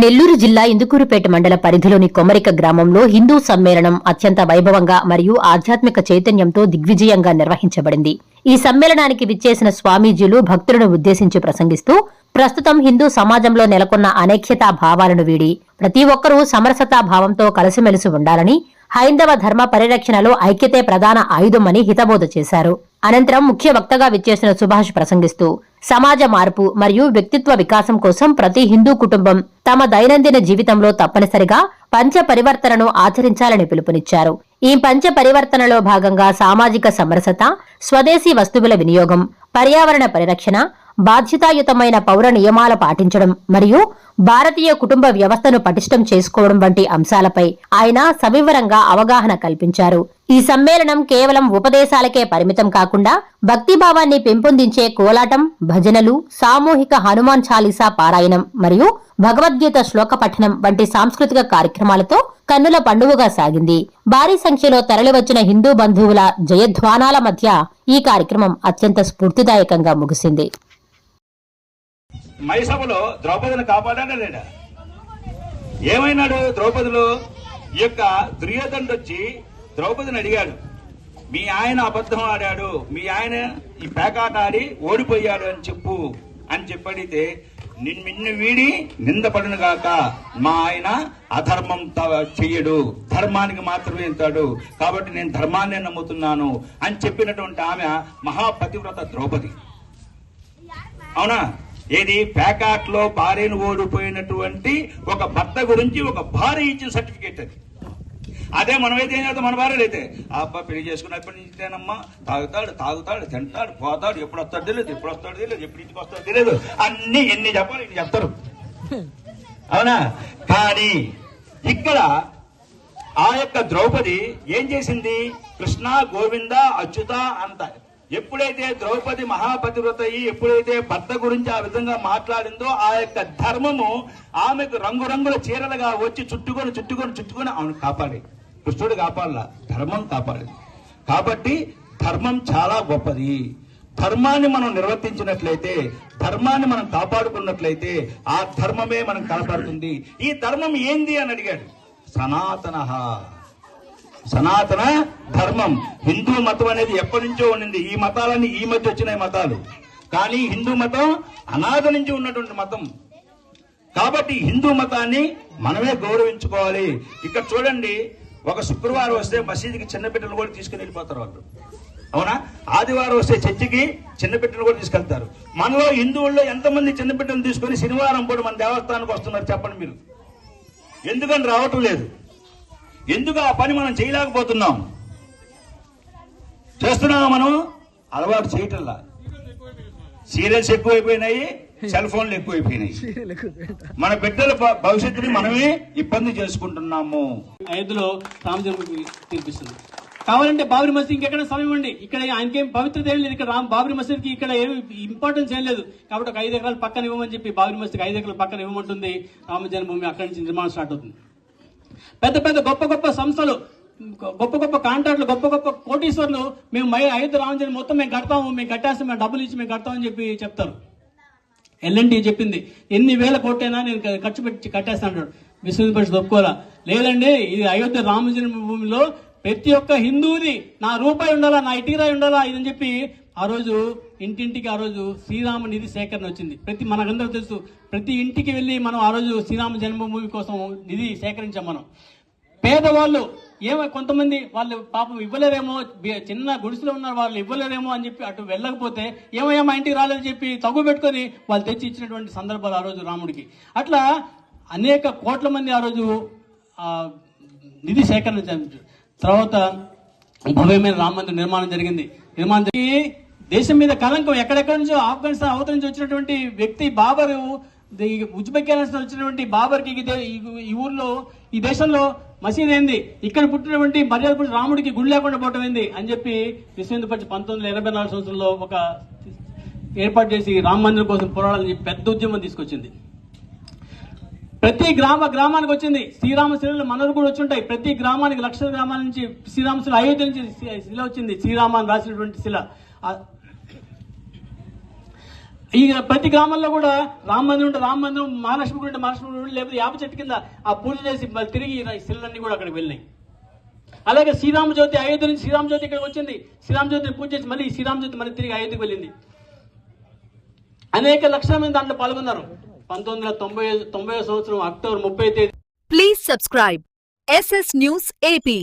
నెల్లూరు జిల్లా ఇందుకూరుపేట మండల పరిధిలోని కొమరిక గ్రామంలో హిందూ సమ్మేళనం అత్యంత వైభవంగా మరియు ఆధ్యాత్మిక చైతన్యంతో దిగ్విజయంగా నిర్వహించబడింది. ఈ సమ్మేళనానికి విచ్చేసిన స్వామీజీలు భక్తులను ఉద్దేశించి ప్రసంగిస్తూ ప్రస్తుతం హిందూ సమాజంలో నెలకొన్న అనేక్యతా భావాలను వీడి ప్రతి ఒక్కరూ సమరసతా భావంతో కలిసిమెలిసి ఉండాలని హైందవ ధర్మ పరిరక్షణలో ఐక్యతే ప్రధాన ఆయుధమని హితబోధ చేశారు. అనంతరం ముఖ్య వక్తగా విచ్చేసిన సుభాష్ ప్రసంగిస్తూ సమాజ మార్పు మరియు వ్యక్తిత్వ వికాసం కోసం ప్రతి హిందూ కుటుంబం తమ దైనందిన జీవితంలో తప్పనిసరిగా పంచ పరివర్తనను ఆచరించాలని పిలుపునిచ్చారు. ఈ పంచ పరివర్తనలో భాగంగా సామాజిక సమరసత స్వదేశీ వస్తువుల వినియోగం పర్యావరణ పరిరక్షణ బాధ్యతాయుతమైన పౌర నియమాల పాటించడం మరియు భారతీయ కుటుంబ వ్యవస్థను పటిష్టం చేసుకోవడం వంటి అంశాలపై ఆయన సవివరంగా అవగాహన కల్పించారు. ఈ సమ్మేళనం కేవలం ఉపదేశాలకే పరిమితం కాకుండా భక్తిభావాన్ని పెంపొందించే కోలాటం భజనలు సామూహిక హనుమాన్ చాలీసా పారాయణం మరియు భగవద్గీత శ్లోక పఠనం వంటి సాంస్కృతిక కార్యక్రమాలతో కన్నుల పండుగగా సాగింది. భారీ సంఖ్యలో తరలివచ్చిన హిందూ బంధువుల జయధ్వానాల మధ్య ఈ కార్యక్రమం అత్యంత స్ఫూర్తిదాయకంగా ముగిసింది. మైసభలో ద్రౌపదిని కాపాడాడా లేడా? ఏమైనాడు ద్రౌపదిలో? ఈ యొక్క దుర్యోధనుడు వచ్చి ద్రౌపదిని అడిగాడు మీ ఆయన అబద్ధం ఆడాడు మీ ఆయన ఈ పేకాట ఆడి ఓడిపోయాడు అని చెప్పు అని చెప్పడితే నిన్ను వీడి నిందపడును గాక మా ఆయన అధర్మం చెయ్యడు ధర్మానికి మాత్రమే ఇస్తాడు కాబట్టి నేను ధర్మాన్ని నమ్ముతున్నాను అని చెప్పినటువంటి ఆమె మహాపతివ్రత ద్రౌపది. అవునా? ఏది? ప్యాకాట్లో భార్యను ఓడిపోయినటువంటి ఒక భర్త గురించి ఒక భార్య ఇచ్చిన సర్టిఫికేట్ అది. అదే మనమైతే ఏం చేద్దాం? మన భార్యలు అయితే ఆ అబ్బాయి పెళ్ళి చేసుకున్నప్పటి నుంచేనమ్మా తాగుతాడు తాగుతాడు తింటాడు పోతాడు ఎప్పుడు వస్తాడు తెలియదు ఎప్పుడు వస్తాడు తెలియదు ఎప్పుడు ఇంటికి వస్తాడు తెలియదు. అన్ని ఎన్ని చెప్పాలి ఇన్ని చెప్తారు. అవునా? కానీ ఇక్కడ ఆ యొక్క ద్రౌపది ఏం చేసింది? కృష్ణ గోవింద అచ్యుత అంత ఎప్పుడైతే ద్రౌపది మహాపతివ్రత అయ్యి ఎప్పుడైతే భర్త గురించి ఆ విధంగా మాట్లాడిందో ఆ యొక్క ధర్మము ఆమెకు రంగురంగుల చీరలుగా వచ్చి చుట్టుకొని చుట్టుకొని చుట్టుకొని ఆమెను కాపాడి కృష్ణుడు కాపాడలా? ధర్మం కాపాడి కాబట్టి ధర్మం చాలా గొప్పది. ధర్మాన్ని మనం నిర్వర్తించినట్లయితే ధర్మాన్ని మనం కాపాడుకున్నట్లయితే ఆ ధర్మమే మనం కాపాడుతుంది ఈ ధర్మం ఏంది అని అడిగాడు. సనాతన సనాతన ధర్మం. హిందూ మతం అనేది ఎప్పటి నుంచో ఉండింది. ఈ మతాలన్నీ ఈ మధ్య వచ్చినాయి మతాలు. కానీ హిందూ మతం అనాథ నుంచి ఉన్నటువంటి మతం. కాబట్టి హిందూ మతాన్ని మనమే గౌరవించుకోవాలి. ఇక్కడ చూడండి ఒక శుక్రవారం వస్తే మసీదుకి చిన్న బిడ్డలు కూడా తీసుకుని వెళ్ళిపోతారు వాళ్ళు. అవునా? ఆదివారం వస్తే చర్చికి చిన్న బిడ్డలు కూడా తీసుకెళ్తారు. మనలో హిందువుల్లో ఎంతమంది చిన్న బిడ్డలు తీసుకొని శనివారం కూడా మన దేవస్థానానికి వస్తున్నారు చెప్పండి మీరు? ఎందుకని రావటం లేదు. ఎందుకు ఆ పని మనం చేయలేకపోతున్నాం? చేస్తున్నామా మనం? అలవాటు చేయటంలా. సీరియల్స్ ఎక్కువైపోయినాయి సెల్ ఫోన్లు ఎక్కువైపోయినాయి. మన బిడ్డల భవిష్యత్తుని మనమే ఇబ్బంది చేసుకుంటున్నాము. అయోధ్యలో రామజన్మకి తీర్పిస్తుంది. కావాలంటే బాబరి మసీద్ ఇంకెక్కడ సమయం ఇవ్వండి ఇక్కడ ఆయనకేం పవిత్రత ఏం లేదు. ఇక్కడ రామ్ బాబరి మసీద్కి ఇక్కడ ఏమి ఇంపార్టెన్స్ ఏం లేదు. కాబట్టి ఒక ఐదు ఎకరాలు పక్కన ఇవ్వమని చెప్పి బాబరి మసీద్కి ఐదు ఎకరాలు పక్కన ఇవ్వమంటుంది. రామ జన్మభూమి అక్కడి నుంచి నిర్మాణం స్టార్ట్ అవుతుంది. పెద్ద పెద్ద గొప్ప గొప్ప సంస్థలు గొప్ప గొప్ప కాంట్రాక్టులు గొప్ప గొప్ప కోటీశ్వర్లు మేము మై ఐదు రామజన్మ మొత్తం మేము కడతాము మేము కట్టేస్తాం మేము డబ్బులు ఇచ్చి మేము కడతామని చెప్పి చెప్తారు. ఎల్ఎన్టీ చెప్పింది. ఎన్ని వేల కోట్లైనా నేను ఖర్చు పెట్టి కట్టేస్తాను విశ్వ పరిషత్ ఒప్పుకోరా లేదండి ఇది అయోధ్య రామ జన్మభూమిలో ప్రతి ఒక్క హిందువుది నా రూపాయి ఉండాలా నా ఇటీరాయి ఉండాలా ఇదని చెప్పి ఆ రోజు ఇంటింటికి ఆ రోజు శ్రీరామ నిధి సేకరణ వచ్చింది. ప్రతి మనకందరూ తెలుసు ప్రతి ఇంటికి వెళ్ళి మనం ఆ రోజు శ్రీరామ జన్మభూమి కోసం నిధి సేకరించాం మనం. పేదవాళ్ళు ఏమో కొంతమంది వాళ్ళు పాపం ఇవ్వలేరేమో చిన్న గుడిసెలో ఉన్నారు వాళ్ళు ఇవ్వలేరేమో అని చెప్పి అటు వెళ్ళకపోతే ఏమయ్యా మా ఇంటికి రాలేదని చెప్పి తగ్గు పెట్టుకొని వాళ్ళు తెచ్చి ఇచ్చినటువంటి సందర్భాలు ఆ రోజు రాముడికి. అట్లా అనేక కోట్ల మంది ఆ రోజు నిధి సేకరణ తర్వాత భవ్యమైన రామ మందిర నిర్మాణం జరిగింది. నిర్మాణం జరిగి దేశం మీద కలంకం ఎక్కడెక్కడి నుంచో ఆఫ్ఘనిస్తాన్ అవతల నుంచి వచ్చినటువంటి వ్యక్తి బాబరు ది- ఉజ్బెకిస్తాన్ వచ్చినటువంటి బాబర్కి ఈ ఊర్లో ఈ దేశంలో మసీద్ ఏంది? ఇక్కడ పుట్టినటువంటి మర్యాద పుట్టిన రాముడికి గుడి లేకుండా పోవటం ఏంది? అని చెప్పి విశ్వ పరిషత్ పంతొమ్మిది ఎనభై నాలుగు సంవత్సరంలో ఒక ఏర్పాటు చేసి రామ మందిరం కోసం పోరాడాలని పెద్ద ఉద్యమం తీసుకొచ్చింది. ప్రతి గ్రామ గ్రామానికి వచ్చింది. శ్రీరామ శిలలు మనలు కూడా వచ్చి ఉంటాయి. ప్రతి గ్రామానికి లక్షల గ్రామాల నుంచి శ్రీరామ శిల అయోధ్య నుంచి శిల వచ్చింది. శ్రీరామాన్ని రాసినటువంటి శిల. ఈ ప్రతి గ్రామంలో కూడా రామ మందిరం ఉంటే రామ మందిరం మహాలక్ష్మి గుడి ఉంటే మహాలక్ష్మి గుడి లేకపోతే యాప చెట్టు కింద ఆ పూజ చేసి మళ్ళీ తిరిగి ఈ కూడా అక్కడికి వెళ్ళినాయి. అలాగే శ్రీరామ జ్యోతి అయోధ్య నుంచి శ్రీరామ జ్యోతి ఇక్కడికి వచ్చింది. శ్రీరామ జ్యోతిని పూజ చేసి మళ్ళీ శ్రీరామ జ్యోతి మళ్ళీ తిరిగి అయోధ్యకి వెళ్ళింది. అనేక లక్షల మంది దాంట్లో పాల్గొన్నారు. పంతొమ్మిది వందల తొంభై తొంభై సంవత్సరం అక్టోబర్ ముప్పై తేదీ. Please subscribe SS news AP